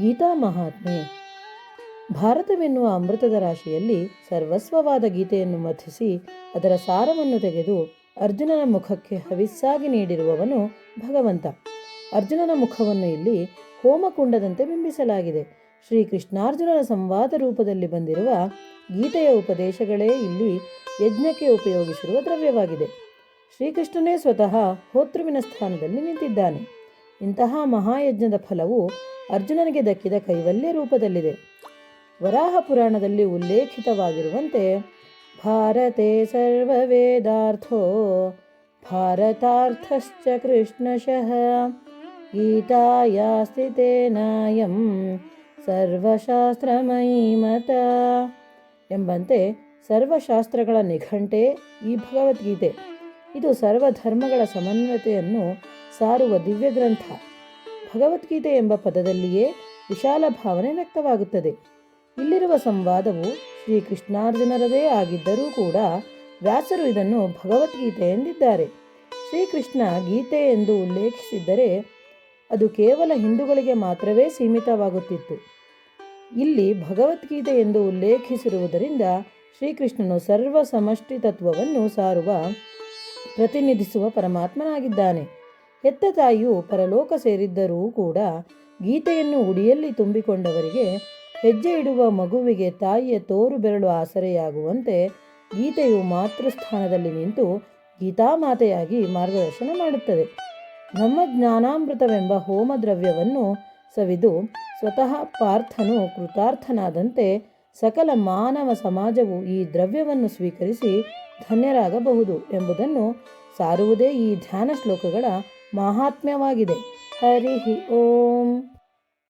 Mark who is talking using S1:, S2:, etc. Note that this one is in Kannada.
S1: ಗೀತಾ ಮಹಾತ್ಮೆ. ಭಾರತವೆನ್ನುವ ಅಮೃತದ ರಾಶಿಯಲ್ಲಿ ಸರ್ವಸ್ವವಾದ ಗೀತೆಯನ್ನು ಮಥಿಸಿ ಅದರ ಸಾರವನ್ನು ತೆಗೆದು ಅರ್ಜುನನ ಮುಖಕ್ಕೆ ಹವಿಸ್ಸಾಗಿ ನೀಡಿರುವವನು ಭಗವಂತ. ಅರ್ಜುನನ ಮುಖವನ್ನು ಇಲ್ಲಿ ಹೋಮಕುಂಡದಂತೆ ಬಿಂಬಿಸಲಾಗಿದೆ. ಶ್ರೀ ಕೃಷ್ಣಾರ್ಜುನನ ಸಂವಾದ ರೂಪದಲ್ಲಿ ಬಂದಿರುವ ಗೀತೆಯ ಉಪದೇಶಗಳೇ ಇಲ್ಲಿ ಯಜ್ಞಕ್ಕೆ ಉಪಯೋಗಿಸಿರುವ ದ್ರವ್ಯವಾಗಿದೆ. ಶ್ರೀಕೃಷ್ಣನೇ ಸ್ವತಃ ಹೋತೃವಿನ ಸ್ಥಾನದಲ್ಲಿ ನಿಂತಿದ್ದಾನೆ. ಇಂತಹ ಮಹಾಯಜ್ಞದ ಫಲವು ಅರ್ಜುನನಿಗೆ ದಕ್ಕಿದ ಕೈವಲ್ಯ ರೂಪದಲ್ಲಿದೆ. ವರಾಹ ಪುರಾಣದಲ್ಲಿ ಉಲ್ಲೇಖಿತವಾಗಿರುವಂತೆ, ಭಾರತೆ ಸರ್ವವೇದಾರ್ಥೋ, ಭಾರತಾರ್ಥಶ್ಚ ಕೃಷ್ಣಶಃ, ಗೀತಾಯಾ ಸ್ಥಿತೇನಾಯಂ ಸರ್ವಶಾಸ್ತ್ರಮಯೀ ಮತ ಎಂಬಂತೆ ಸರ್ವಶಾಸ್ತ್ರಗಳ ನಿಘಂಟೆ ಈ ಭಗವದ್ಗೀತೆ. ಇದು ಸರ್ವಧರ್ಮಗಳ ಸಮನ್ವಯತೆಯನ್ನು ಸಾರುವ ದಿವ್ಯ ಗ್ರಂಥ ಭಗವದ್ಗೀತೆ ಎಂಬ ಪದದಲ್ಲಿಯೇ ವಿಶಾಲ ಭಾವನೆ ವ್ಯಕ್ತವಾಗುತ್ತದೆ. ಇಲ್ಲಿರುವ ಸಂವಾದವು ಶ್ರೀ ಕೃಷ್ಣಾರ್ಜುನರದೇ ಆಗಿದ್ದರೂ ಕೂಡ ವ್ಯಾಸರು ಇದನ್ನು ಭಗವದ್ಗೀತೆ ಎಂದಿದ್ದಾರೆ. ಶ್ರೀಕೃಷ್ಣ ಗೀತೆ ಎಂದು ಉಲ್ಲೇಖಿಸಿದ್ದರೆ ಅದು ಕೇವಲ ಹಿಂದೂಗಳಿಗೆ ಮಾತ್ರವೇ ಸೀಮಿತವಾಗುತ್ತಿತ್ತು. ಇಲ್ಲಿ ಭಗವದ್ಗೀತೆ ಎಂದು ಉಲ್ಲೇಖಿಸಿರುವುದರಿಂದ ಶ್ರೀಕೃಷ್ಣನು ಸರ್ವ ಸಮಷ್ಟಿ ತತ್ವವನ್ನು ಸಾರುವ ಪ್ರತಿನಿಧಿಸುವ ಪರಮಾತ್ಮನಾಗಿದ್ದಾನೆ. ಹೆತ್ತ ತಾಯಿಯು ಪರಲೋಕ ಸೇರಿದ್ದರೂ ಕೂಡ ಗೀತೆಯನ್ನು ಉಡಿಯಲ್ಲಿ ತುಂಬಿಕೊಂಡವರಿಗೆ ಹೆಜ್ಜೆ ಇಡುವ ಮಗುವಿಗೆ ತಾಯಿಯ ತೋರು ಬೆರಳು ಆಸರೆಯಾಗುವಂತೆ ಗೀತೆಯು ಮಾತೃಸ್ಥಾನದಲ್ಲಿ ನಿಂತು ಗೀತಾಮಾತೆಯಾಗಿ ಮಾರ್ಗದರ್ಶನ ಮಾಡುತ್ತದೆ. ನಮ್ಮ ಜ್ಞಾನಾಮೃತವೆಂಬ ಹೋಮ ದ್ರವ್ಯವನ್ನು ಸವಿದು ಸ್ವತಃ ಪಾರ್ಥನು ಕೃತಾರ್ಥನಾದಂತೆ ಸಕಲ ಮಾನವ ಸಮಾಜವು ಈ ದ್ರವ್ಯವನ್ನು ಸ್ವೀಕರಿಸಿ ಧನ್ಯರಾಗಬಹುದು ಎಂಬುದನ್ನು ಸಾರುವುದೇ ಈ ಧ್ಯಾನ ಶ್ಲೋಕಗಳ ಮಾಹಾತ್ಮ್ಯವಾಗಿದೆ. ಹರಿ ಓಂ.